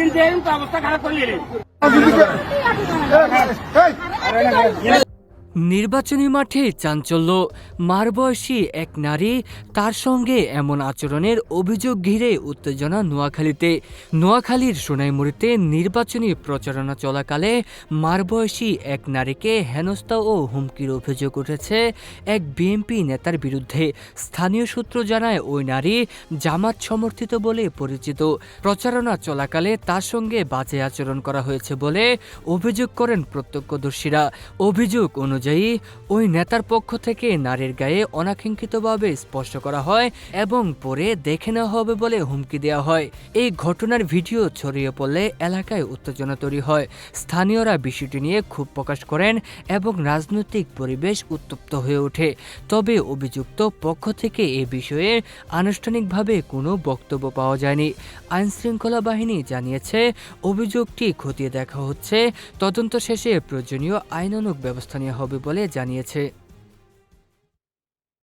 দিন দেন তো অবস্থা খারাপ করলি নির্বাচনী মাঠে চাঞ্চল্য। মারবয়সী এক নারী তার সঙ্গে এমন আচরণের অভিযোগ ঘিরে উত্তেজনা নোয়াখালীতে। নোয়াখালীর সোনাইমুড়িতে নির্বাচনী প্রচারণা চলাকালে মারবয়সী এক নারীকে হেনস্থা ও হুমকির অভিযোগ উঠেছে এক বিএনপি নেতার বিরুদ্ধে। স্থানীয় সূত্র জানায়, ওই নারী জামাত সমর্থিত বলে পরিচিত। প্রচারণা চলাকালে তার সঙ্গে বাজে আচরণ করা হয়েছে বলে অভিযোগ করেন প্রত্যক্ষদর্শীরা। অভিযোগ অনুযায়ী ওই নেতার পক্ষ থেকে নারীর গায়ে অনাকাঙ্ক্ষিতভাবে স্পর্শ করা হয় এবং পরে দেখে নেওয়া হবে বলে হুমকি দেওয়া হয়। এই ঘটনার ভিডিও ছড়িয়ে পড়লে এলাকায় উত্তেজনা তৈরি হয়। স্থানীয়রা বিষয়টি নিয়ে ক্ষোভ প্রকাশ করেন এবং রাজনৈতিক পরিবেশ উত্তপ্ত হয়ে ওঠে। তবে অভিযুক্ত পক্ষ থেকে এ বিষয়ে আনুষ্ঠানিকভাবে কোনো বক্তব্য পাওয়া যায়নি। আইনশৃঙ্খলা বাহিনী জানিয়েছে, অভিযোগটি খতিয়ে দেখা হচ্ছে। তদন্ত শেষে প্রয়োজনীয় আইনানুগ ব্যবস্থা নেওয়া হবে বলে জানিয়েছে।